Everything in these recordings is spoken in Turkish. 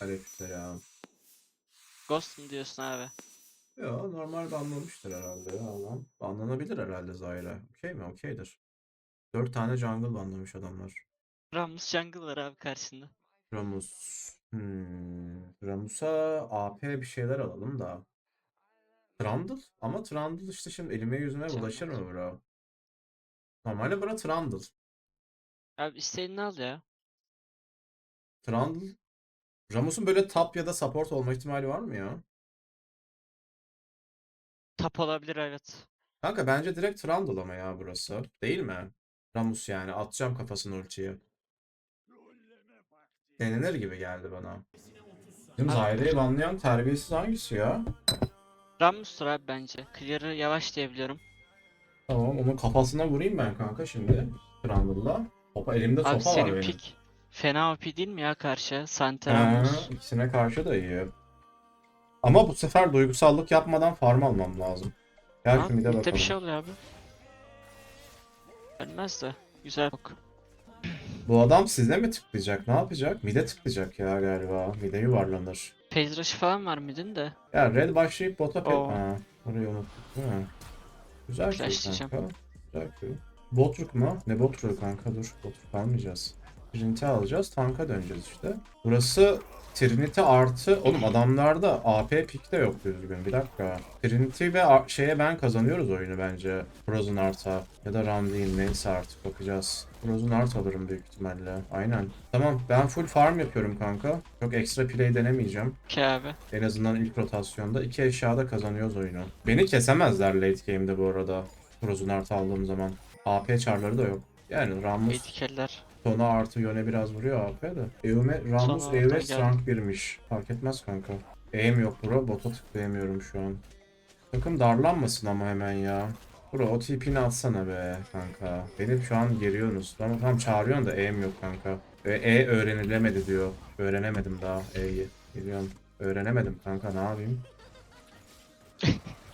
Aleykümselam. Ghost mu diyorsun abi? Ya normal banlamıştır herhalde ya adam. Banlanabilir herhalde Zyra. Okey mi? Okeydir. 4 tane jungle banlamış adamlar. Rammus jungle var abi karşında. Ramus. Hmm. Ramus'a AP bir şeyler alalım da. Trundle? Ama Trundle işte şimdi elime yüzüme Canım bulaşır mı bro? Normalde bura Trundle. Abi istediğini al ya. Trundle. Ramus'un böyle top ya da support olma ihtimali var mı ya? Tap olabilir evet. Kanka bence direkt Trundle ama ya burası. Değil mi? Ramus yani. Atacağım kafasını ultiye. Denenir gibi geldi bana. Bizim Zyra'yı banlayan terbiyesiz hangisi ya? Rammus'tur abi bence. Clear'ı yavaş diyebiliyorum. Tamam onun kafasına vurayım ben kanka şimdi. Trundle'la. Topa elimde Abi sopa var senin benim. pik fena OP değil mi ya karşı? Sante Ha, Rammus. ikisine karşı da iyi. Ama bu sefer duygusallık yapmadan farm almam lazım. Gel şimdi de midde bakalım. bir şey oluyor abi. Ölmez de. Güzel bak. Bu adam size mi tıklayacak? Ne yapacak? Mide tıklayacak ya galiba. Mide yuvarlanır. Phase rush falan var midin de. Ya red başlayıp bota pe... Oo. Ha, orayı unuttuk değil mi? Güzel şey Flashlayacağım. kanka. Güzel şey. Botruk mu? Ne Botruk kanka dur. Botruk almayacağız. Trinity alacağız. Tanka döneceğiz işte. Burası Trinity artı... Oğlum adamlarda AP pick de yok düzgün. Bir dakika. Trinity ve a- şeye ben kazanıyoruz oyunu bence. Frozen Art'a. Ya da Ramdin neyse artık bakacağız. Frozen Art alırım büyük ihtimalle. Aynen. Tamam ben full farm yapıyorum kanka. Çok ekstra play denemeyeceğim. Ki abi. En azından ilk rotasyonda iki eşyada kazanıyoruz oyunu. Beni kesemezler late game'de bu arada. Frozen Art aldığım zaman. AP çarları da yok. Yani Ramus Etikeller. Sona artı Yone biraz vuruyor AP de. Eume, Ramus Sona Ewe oradan Strong 1'miş. Fark etmez kanka. Aim yok bro. Bota tıklayamıyorum şu an. Takım darlanmasın ama hemen ya. Bro o TP'ni atsana be kanka. Benim şu an geriyorsunuz. Tamam tamam çağırıyorsun da aim yok kanka. E, e öğrenilemedi diyor. Öğrenemedim daha E'yi. Biliyorum. Öğrenemedim kanka ne yapayım?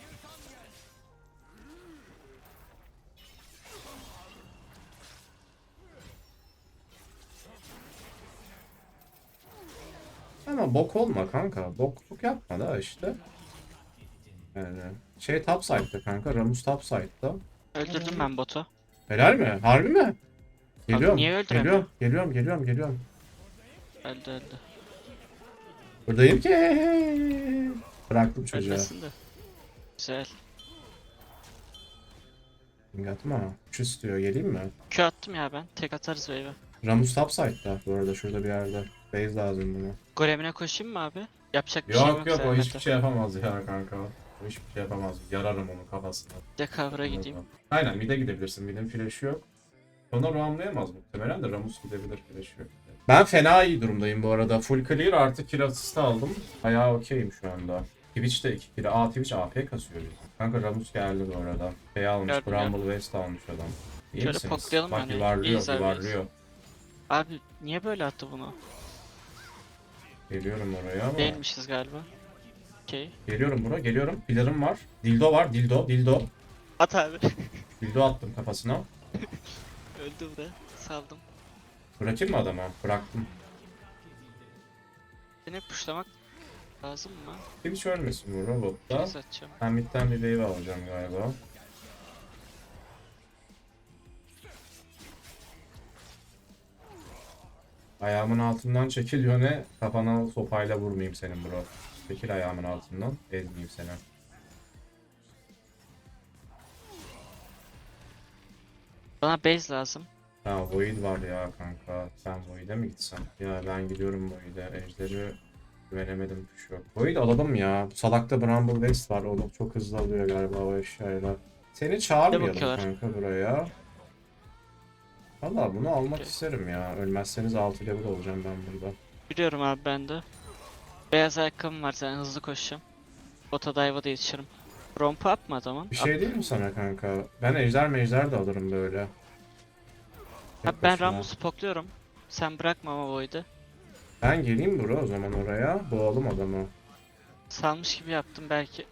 Ama bok olma kanka. Bokluk yapma da işte. Yani şey top side'da kanka. Ramus top side'da. Öldürdüm ben botu. Helal mi? Harbi mi? Geliyorum. niye öldüremiyor? Geliyorum, geliyorum, geliyorum, geliyorum. Öldü öldü. Buradayım ki. Bıraktım çocuğa. Ölmesin de. Güzel. Atma. Üç istiyor. Geleyim mi? Q attım ya ben. Tek atarız wave'e. Ramus top side'da bu arada şurada bir yerde. Base lazım buna. Golemine koşayım mı abi? Yapacak bir şey yok. Yok yok o hiçbir şey yapamaz ya kanka. O hiçbir şey yapamaz. Yararım onun kafasına. De cover'a gideyim. Aynen mid'e gidebilirsin. Mid'in flash'ı yok. Sonra roamlayamaz muhtemelen de Ramus gidebilir flash'ı yok. Ben fena iyi durumdayım bu arada. Full clear artı kill assist aldım. Bayağı okeyim şu anda. Twitch de 2 kill. Aa Twitch AP kasıyor. Kanka Ramus geldi bu arada. Şey almış, Gördüm, Bramble West almış adam. İyi Şöyle misiniz? Bak hani. yuvarlıyor, yuvarlıyor. Abi niye böyle attı bunu? Geliyorum oraya ama. Değilmişiz galiba. Okey. Geliyorum bura, geliyorum. Pillarım var. Dildo var, dildo, dildo. At abi. Dildo attım kafasına. Öldü bu da. Saldım. Bırakayım mı adama? Bıraktım. Seni pushlamak lazım mı? Twitch ölmesin bu robotta. Atacağım. Ben midden bir wave alacağım galiba. Ayağımın altından çekil yöne kafana sopayla vurmayayım senin bro. Çekil ayağımın altından ezmeyeyim seni. Bana base lazım. Ha Void var ya kanka. Ben Void'e mi gitsem? Ya ben gidiyorum Void'e. Ejderi veremedim tuş yok. Void alalım ya. Bu salakta Bramble West var. O da çok hızlı alıyor galiba o eşyayla. Seni çağırmayalım kanka buraya. Valla bunu almak Okey. isterim ya. Ölmezseniz 6 level olacağım ben burada. Biliyorum abi ben de. Beyaz ayakkabım var zaten hızlı koşacağım. Bota dive'a da yetişirim. Rompu atma adamın. Bir şey değil mi sana kanka? Ben ejder mejder de alırım böyle. Abi ben. Rammus'u pokluyorum. Sen bırakma ama Void'i. Ben geleyim bro o zaman oraya. Boğalım adamı. Salmış gibi yaptım belki.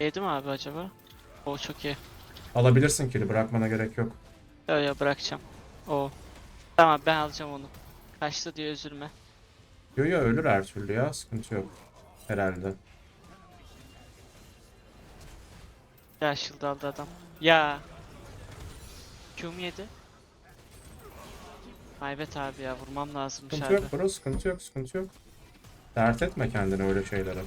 Yedi mi abi acaba? O çok iyi. Alabilirsin kili bırakmana gerek yok. Yo yo bırakacağım. O. Tamam ben alacağım onu. Kaçtı diye üzülme. Yo yo ölür her türlü ya. Sıkıntı yok. Herhalde. Ya shield aldı adam. Ya. Q'mu yedi. Maybet abi ya vurmam lazımmış Sıkıntı yok bro. Sıkıntı yok. Sıkıntı yok. Dert etme kendini öyle şeylere.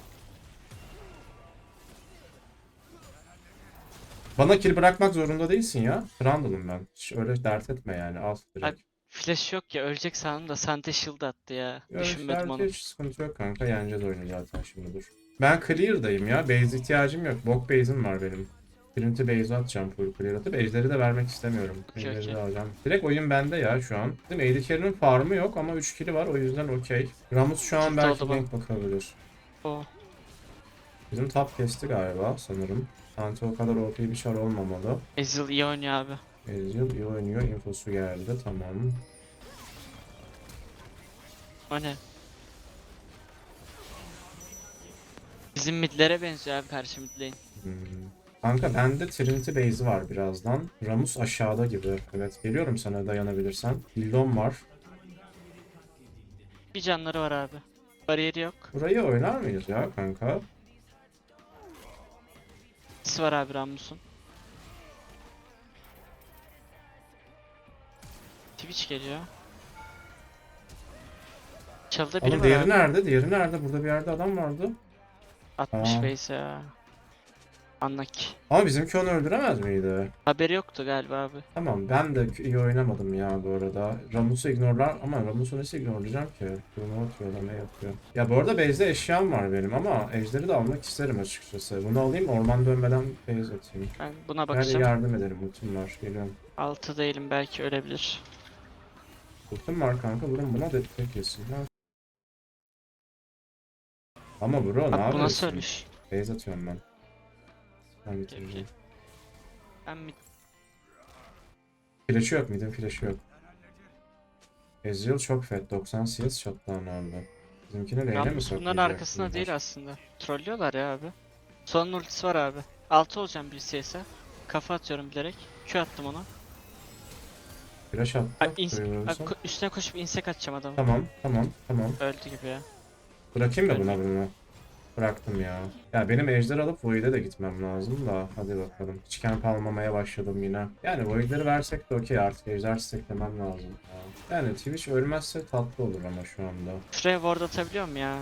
Bana kill bırakmak zorunda değilsin ya. Trundle'ım ben. Hiç öyle dert etme yani. Al direkt. Flash yok ya ölecek sandım da Sante shield attı ya. Ya Düşünmedim onu. Hiç sıkıntı yok kanka. Yeneceğiz oyunu zaten şimdi dur. Ben clear'dayım ya. Base ihtiyacım yok. Bok base'im var benim. Trinity base atacağım full clear atıp ejderi de vermek istemiyorum. Ejderi okey. de alacağım. Direkt oyun bende ya şu an. Bizim AD carry'nin farmı yok ama 3 kill'i var o yüzden okey. Ramus şu an Tilt belki gank bakabilir. O. Bizim top kesti galiba sanırım. Santi o kadar OP bir çar olmamalı. Ezreal iyi oynuyor abi. Ezreal iyi oynuyor. Infosu geldi. Tamam. O ne? Bizim midlere benziyor abi karşı mid lane. Hmm. Kanka bende Trinity base'i var birazdan. Ramus aşağıda gibi. Evet geliyorum sana dayanabilirsen. Hildon var. Bir canları var abi. Bariyeri yok. Burayı oynar mıyız ya kanka? Sis var abi Rammus'un. Twitch geliyor. Çalıda biri Oğlum var diğeri abi. nerede? Diğeri nerede? Burada bir yerde adam vardı. 60 Aa. base ya. Anlak. Ama bizimki onu öldüremez miydi? Haberi yoktu galiba abi. Tamam ben de iyi oynamadım ya bu arada. Ramus'u ignorlar ama Ramus'u nasıl ignorlayacağım ki? Bunu atıyor da ne yapıyor? Ya bu arada base'de eşyam var benim ama ejderi de almak isterim açıkçası. Bunu alayım orman dönmeden base atayım. Ben buna bakacağım. yardım ederim ultim var geliyorum. 6 değilim belki ölebilir. Ultim var kanka vurun buna destek yesin. Ha. Ama bro ne Bak bu yapıyorsun? nasıl ölmüş? Base atıyorum ben. Ben bitireceğim. Ben mid Flash'ı yok midin flash'ı yok. Ezreal çok fed 90 CS shutdown aldı. Bizimkini lane'e mi sokacak? bunların arkasında değil aslında. Trollüyorlar ya abi. Son ultisi var abi. 6 olacağım bir CS'e. Kafa atıyorum bilerek. Q attım ona. Flash attı. Ay, üstüne koşup insek atacağım adamı. Tamam tamam tamam. Öldü gibi ya. Bırakayım mı buna bunu? Bıraktım ya. Ya benim ejder alıp Void'e de gitmem lazım da. Hadi bakalım. Hiç camp almamaya başladım yine. Yani Void'leri versek de okey artık ejder steklemem lazım. Ya. Yani Twitch ölmezse tatlı olur ama şu anda. Şuraya ward atabiliyor muyum ya?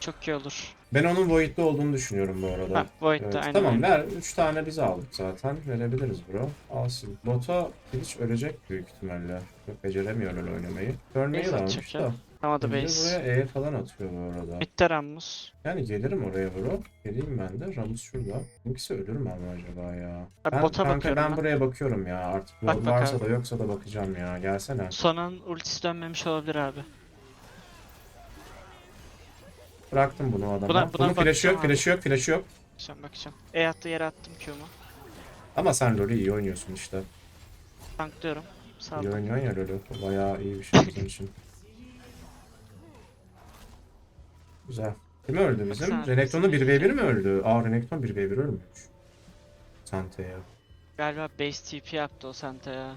Çok iyi olur. Ben onun Void'de olduğunu düşünüyorum bu arada. Ha, Void'de Evet, aynen. tamam ver. 3 tane biz aldık zaten. Verebiliriz bro. Alsın. Bota Twitch ölecek büyük ihtimalle. Çok beceremiyor öyle oynamayı. Base de almış ya. da. Atamadı Bir de base. buraya E falan atıyor bu arada. Mid'de Rammus. Yani gelirim oraya bro. Geleyim ben de. Ramus şurada. Kimse ölür mü ama acaba ya? Abi ben, bota kanka bakıyorum ben ben. buraya bakıyorum ya. Artık Bak, varsa da yoksa da bakacağım ya. Gelsene. Sonun ultisi dönmemiş olabilir abi. Bıraktım bunu adama. Buna- buna Bunun flash'ı bakacağım yok, abi. flash'ı yok, flash'ı yok. Bakacağım bakacağım. E attığı yere attım Q'mu. Ama sen LoL'ü iyi oynuyorsun işte. Tanklıyorum. Sağ İyi ol. oynuyorsun ya LoL'ü. Bayağı iyi bir şey bizim için. Güzel. Kim öldü bizim? Renekton'u bizim 1v1 mi öldü? Aa Renekton 1v1 ölmüş. Sante'ye. Galiba base TP yaptı o Santa ya.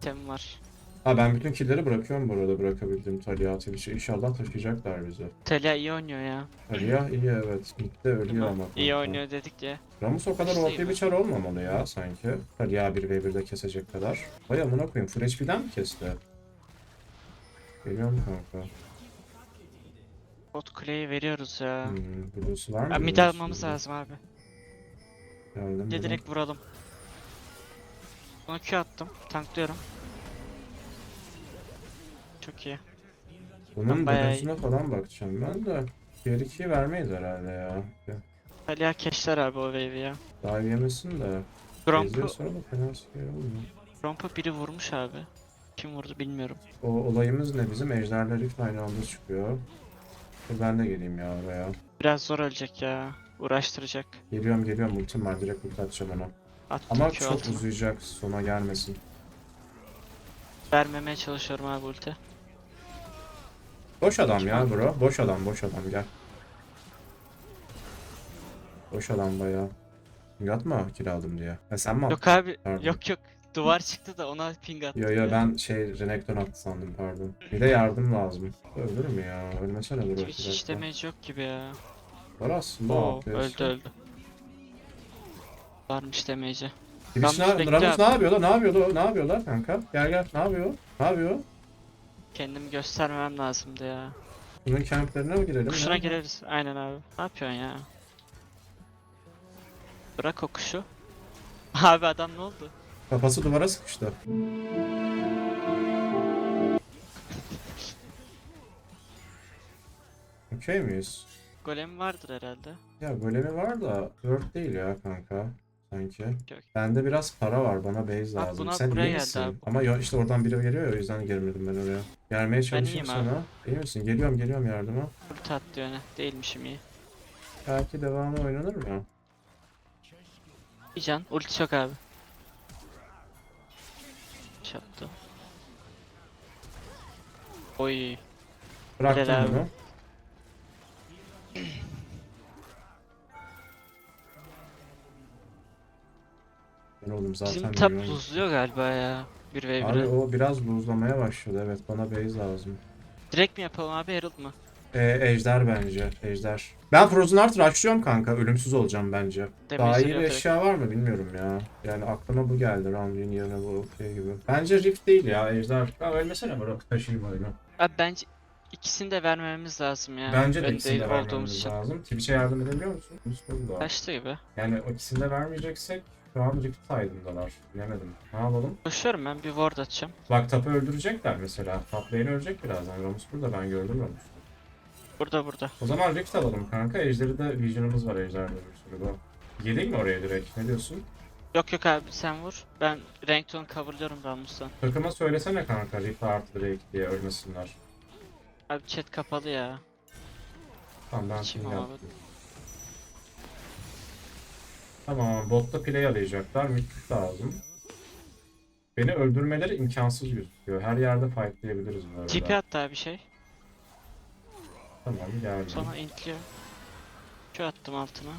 Tem var. Ha ben bütün killleri bırakıyorum bu arada bırakabildiğim Talia Twitch'i. İnşallah taşıyacaklar bizi. Talia iyi oynuyor ya. Talia iyi evet. Mid'de ölüyor ama. İyi oynuyor dedik ya. Ramus o kadar OP bir çar olmamalı ya sanki. Talia 1v1'de kesecek kadar. Vay amına koyayım. Full HP'den mi kesti? Geliyorum kanka. Bot kuleyi veriyoruz ya. Hmm, Blue'su var mı? Ya mid Blue'su almamız lazım abi. Geldim. Bir de buna. direkt vuralım. Buna Q attım. Tanklıyorum. Çok iyi. Bunun bayağı falan bakacağım ben de. Diğer ikiyi vermeyiz herhalde ya. Talia keşler abi o wave'i ya. Dive yemesin de. Gromp'u sonra da fena şey olmuyor. Gromp'u biri vurmuş abi. Kim vurdu bilmiyorum. O olayımız ne bizim? Ejderler ilk aynı anda çıkıyor. Dur ben de geleyim ya oraya. Biraz zor ölecek ya. Uğraştıracak. Geliyorum geliyorum ultim var direkt ulti atacağım ona. Attım Ama Q çok altına. uzayacak sona gelmesin. Vermemeye çalışıyorum abi ulti. Boş adam ya bro. Boş adam boş adam gel. Boş adam bayağı. Yatma kill aldım diye. Ha sen mi? Yok abi. Pardon. Yok yok. Duvar çıktı da ona ping attı. Yo yo ben şey Renekton attı sandım pardon. Bir de yardım lazım. Ölür mü ya? Ölmesene dur. Twitch hiç damage yok gibi ya. Var aslında. Oo öldü öldü. Varmış damage'i. Twitch Ramus ne, Ramus ne yapıyorlar? Ne yapıyorlar? Ne yapıyorlar kanka? Gel gel. Ne yapıyor? Ne yapıyor? Kendimi göstermemem lazımdı ya. Bunun camplerine mi girelim? Kuşuna Ne? gireriz. Aynen abi. Ne yapıyorsun ya? Bırak o kuşu. Abi adam ne oldu? Kafası duvara sıkıştı. Okey miyiz? Golem vardır herhalde. Ya golemi var da Word değil ya kanka. Sanki. Yok. Bende biraz para var bana base Bak lazım. buna Sen buraya iyi geldi misin? abi. Ama yo, işte oradan biri geliyor ya o yüzden girmedim ben oraya. Gelmeye çalışayım iyiyim sana. abi. İyi misin? Geliyorum geliyorum yardıma. Ulti attı yöne. Değilmişim iyi. Belki devamı oynanır mı? Bir can. Ulti yok abi. Çattı. Oy. Bıraktım Helal bunu. Ben oğlum zaten Bizim tap luzluyor galiba ya. 1v1'e. Abi o biraz buzlamaya başladı evet bana base lazım. Direkt mi yapalım abi Herald mı? Ee, ejder bence ejder. Ben Frozen Heart rushlıyorum kanka ölümsüz olacağım bence. Daha Damage'leri iyi bir direkt. eşya var mı bilmiyorum ya. Yani aklıma bu geldi Ramlin yerine bu şey gibi. Bence Rift değil ya ejder. Ya ölmesene bırak taşıyayım oyunu. Abi bence ikisini de vermememiz lazım ya. Bence de ikisini de vermemiz için. lazım. Twitch'e yardım edebiliyor musun? Mustafa. Kaçtı gibi. Yani o ikisini de vermeyeceksek şu an Rift side'ındalar. Bilemedim. Ne yapalım? Koşuyorum ben bir ward atacağım. Bak tapı öldürecekler mesela. Top lane ölecek birazdan. Ramus burada ben gördüm Ramus'u. Burada burada. O zaman Rift alalım kanka. Ejder'i de Vision'ımız var Ejder'de bir sürü bu. Geleyim mi oraya direkt? Ne diyorsun? Yok yok abi sen vur. Ben Renekton coverlıyorum Ramus'tan. Takıma söylesene kanka Rift artı Drake diye ölmesinler. Abi chat kapalı ya. Tamam ben şimdi yaptım. Tamam botta play arayacaklar. Midkit lazım. Beni öldürmeleri imkansız gözüküyor. Her yerde fightlayabiliriz arada. TP attı abi şey. Tamam geldim. Sonra intliyor. Q attım altına.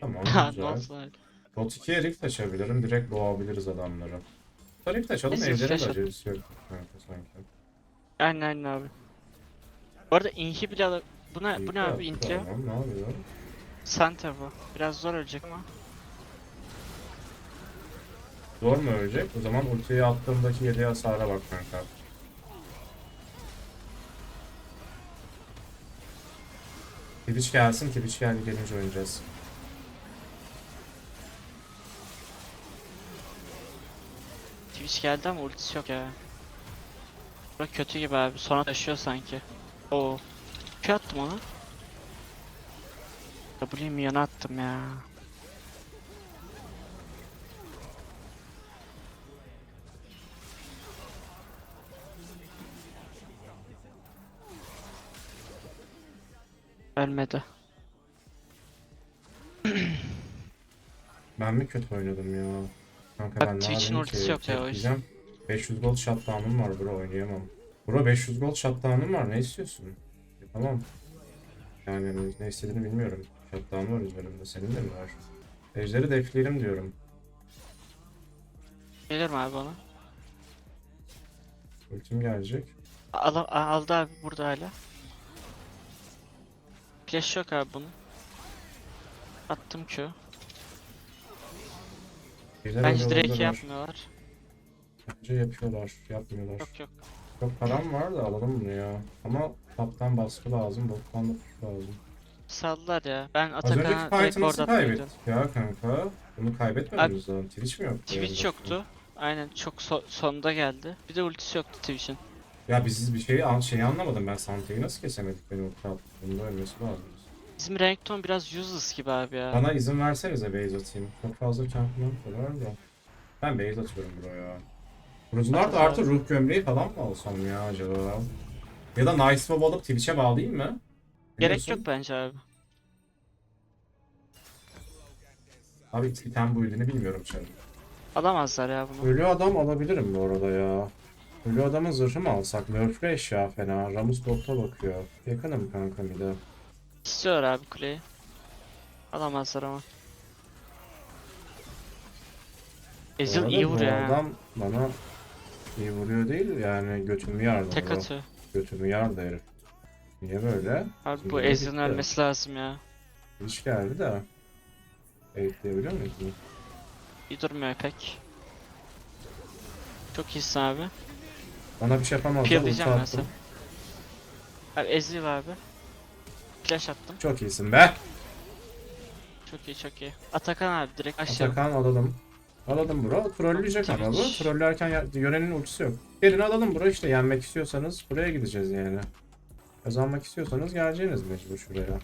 Tamam güzel. Bot 2'ye rift açabilirim. Direkt boğabiliriz adamları. Rift açalım. Ejder'e flash de acelesi yok kanka sanki. Aynen aynen abi. Bu arada inhi bile al- Buna, bu ne İyi abi intliyor? Tamam ne yapıyor? Santa bu. Biraz zor ölecek ama. Zor mu ölecek? O zaman ultiyi attığımdaki 7 hasara bak kanka. Twitch gelsin, Twitch geldi gelince oynayacağız. Twitch geldi ama ultisi yok ya. Bura kötü gibi abi. Sonra taşıyor sanki. Oo. Q attım ona. W milyonu attım ya. Ölmedi. Ben mi kötü oynadım ya? Kanka Bak, ben Twitch'in ultisi yok ya, o yüzden. Çekeceğim. 500 gold shutdown'um var bro oynayamam. Bro 500 gold shutdown'um var ne istiyorsun? E, tamam. Yani ne istediğini bilmiyorum. Shutdown var üzerimde senin de mi var? Ejderi defleyelim diyorum. Gelir mi abi ona? Ultim gelecek. Al- aldı abi burada hala. Flash yok abi bunun. Attım Q. Ejder Bence öyle direkt yapmıyorlar. Bence yapıyorlar, yapmıyorlar. Yok yok. Çok param var da alalım bunu ya. Ama taptan baskı lazım, bottan da push lazım. Saldılar ya. Ben Az önceki Atakan'a direkt fight'ı nasıl kaybettik ya kanka? Bunu kaybetmemiz lazım. Twitch mi yoktu? Twitch yoktu. Aynen çok so- sonda geldi. Bir de ultisi yoktu Twitch'in. Ya biz bir şeyi, an- şeyi anlamadım ben Santa'yı nasıl kesemedik beni ulti attı. Bunda ölmesi lazım. Bizim Renekton biraz useless gibi abi ya. Bana izin versenize base atayım. Çok fazla campman var da. Ben base atıyorum buraya. Ruzunart At, at artı ruh gömleği falan mı alsam ya acaba? Ya da Nice Mob alıp Twitch'e bağlayayım mı? Gerek yok bence abi. Abi item build'ini bilmiyorum canım. Alamazlar ya bunu. Ölü adam alabilirim bu arada ya. Ölü adamın zırhı mı alsak? Nerf'le eşya fena. Ramus botta bakıyor. Yakınım kanka bir de. İstiyor abi kuleyi. Alamazlar ama. Ezil iyi bu vuruyor ha. adam bana iyi vuruyor değil yani götümü yardı. Tek bro. atıyor. Götümü yardı herif. Niye böyle? Abi bu Şimdi Ezil'in gitti. ölmesi lazım ya. Hiç geldi de. Eğitleyebiliyor muyuz bunu? İyi durmuyor pek. Çok iyisin abi. Bana bir şey yapamazlar. Peel ulti diyeceğim ben attım. Abi Ezil abi. Flash attım. Çok iyisin be. Çok iyi çok iyi. Atakan abi direkt aşağı. Atakan alalım. Alalım bro. Trolleyecek ama bu. Trollerken yönenin ultisi yok. Gelin alalım bro işte yenmek istiyorsanız buraya gideceğiz yani. Kazanmak istiyorsanız geleceğiniz mecbur şuraya.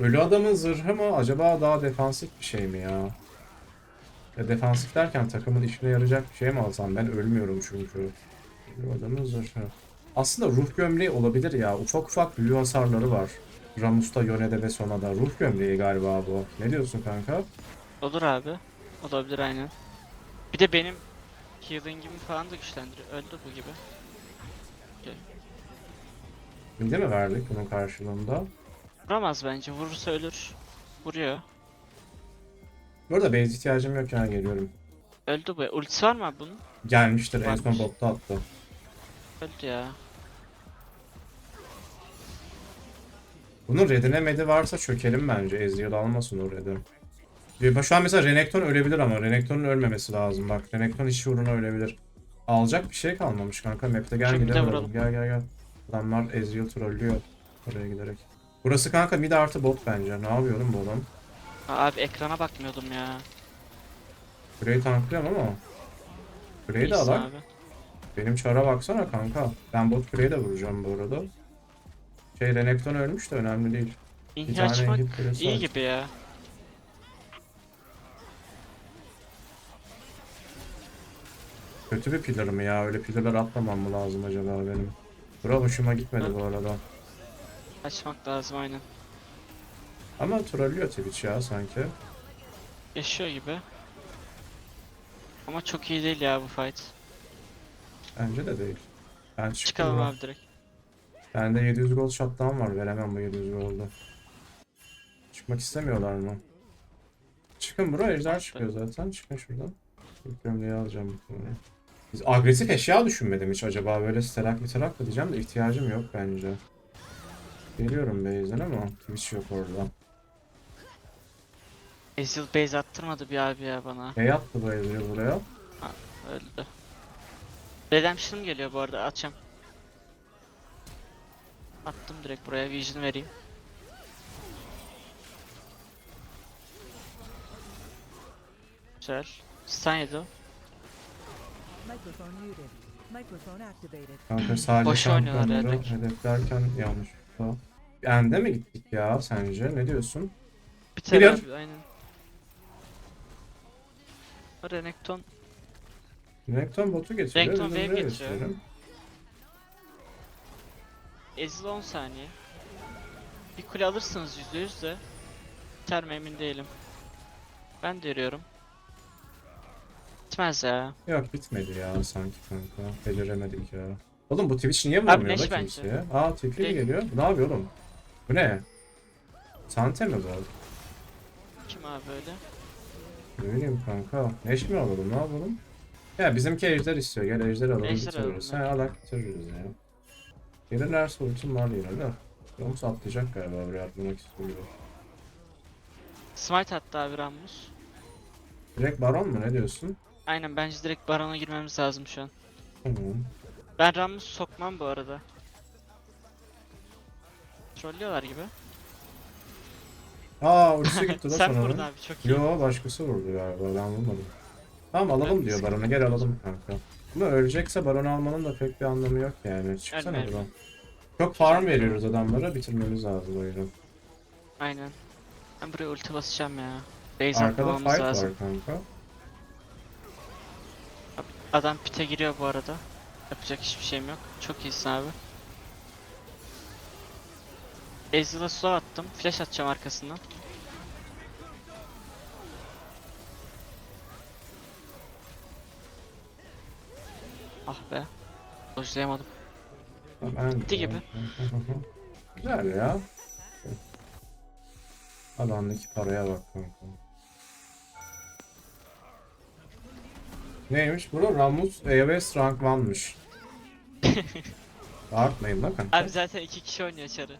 Ölü adamın zırhı mı acaba daha defansif bir şey mi ya? Ya defansif derken takımın işine yarayacak bir şey mi alsam ben ölmüyorum çünkü. Adamın zırhı. Aslında ruh gömleği olabilir ya. Ufak ufak büyü hasarları var. Ramus'ta, Yone'de ve Sona'da. Ruh gömleği galiba bu. Ne diyorsun kanka? Olur abi. Olabilir aynen. Bir de benim healing'imi falan da güçlendiriyor. Öldü bu gibi. Bildi mi verdik bunun karşılığında? Vuramaz bence. Vurursa ölür. Vuruyor. Bu arada base ihtiyacım yok yani geliyorum. Öldü bu. Ultisi var mı abi bunun? Gelmiştir en son botta attı. Öldü ya. Bunun redine medi varsa çökelim bence. Ezreal almasın o redi. Şu an mesela Renekton ölebilir ama Renekton'un ölmemesi lazım bak. Renekton hiç uğruna ölebilir. Alacak bir şey kalmamış kanka. Map'te gel Şimdi de gidelim. vuralım. Gel gel gel. Adamlar Ezreal trollüyor. Oraya giderek. Burası kanka mid artı bot bence. Ne yapıyorum bu adam? Abi ekrana bakmıyordum ya. Kuleyi tanklıyorum ama. Kuleyi de abi. Benim çara baksana kanka. Ben bot kuleyi de vuracağım bu arada. Şey Renekton ölmüş de önemli değil. İnhi açmak iyi var. gibi ya. Kötü bir pillar mı ya? Öyle pillarlar atlamam mı lazım acaba benim? Bura hoşuma gitmedi Hı. bu arada. Açmak lazım aynen. Ama trollüyor Twitch ya sanki. Yaşıyor gibi. Ama çok iyi değil ya bu fight. Bence de değil. Ben. Çıkalım bro. abi direkt. Bende 700 gold shutdown var. Veremem bu 700 gold'u. Çıkmak istemiyorlar mı? Çıkın bro. Ejder çıkıyor zaten. Çıkın şuradan. İlk gömleği alacağım muhtemelen. Biz agresif eşya düşünmedim hiç acaba. Böyle sterak miterak da diyeceğim de ihtiyacım yok bence. Geliyorum base'den ama Twitch yok orada. Ezil base attırmadı bir abi ya bana. Ne yaptı bu Ezreal buraya? Öldü. Redemption'ım geliyor bu arada açacağım. Attım direkt buraya vision vereyim. Güzel. Stun yedi o. Microphone muted. Microphone activated. Kanka sadece Boş oynuyorlar şampiyonları direkt. hedeflerken yanlışlıkla. Ende mi gittik ya sence? Ne diyorsun? Biter Biliyor. abi aynen. Renekton Renekton botu getiriyor. Renekton wave buraya getirelim. Ezil 10 saniye. Bir kule alırsınız %100 de. Biter mi emin değilim. Ben de yürüyorum. Bitmez ya. Yok bitmedi ya sanki kanka. Beceremedik ya. Oğlum bu Twitch niye vurmuyor Neş da bence. kimseye? Aa TP Direkt- geliyor. Bu ne yapıyor oğlum? Bu ne? Sante mi bu? Kim abi öyle? Ne bileyim kanka. Neş mi alalım ne yapalım? Ya bizimki ejder istiyor. Gel ejder alalım Ejder bitiririz. He alak bitiririz ya. Gelirlerse ultim var yine de. Ramus atlayacak galiba buraya atlamak istiyor. Smite attı abi Rammus. Direkt baron mu ne diyorsun? Aynen bence direkt Baron'a girmemiz lazım şu an. Tamam. Ben Rammus sokmam bu arada. Trollüyorlar gibi. Aa ultisi gitti da Sen sonra. vurdun abi çok iyi. Yo başkası vurdu galiba ben vurmadım. Tamam alalım diyor sıkıntı baronu gel alalım kanka. Ama ölecekse baron almanın da pek bir anlamı yok yani. Çıksana Ölmeyelim. buradan. Çok farm veriyoruz adamlara bitirmemiz lazım oyunu. Aynen. Ben buraya ulti basacağım ya. Base Arkada atmamamız fight lazım. var kanka. Adam pite giriyor bu arada. Yapacak hiçbir şeyim yok. Çok iyisin abi. Ezreal'a slow attım. Flash atacağım arkasından. Ah be. Dojlayamadım. Ben Bitti gibi. Güzel ya. Adamdaki paraya bak kanka. Neymiş bro? Ramus EVS rank 1'mış. Artmayın bakın. Abi zaten iki kişi oynuyor çarı.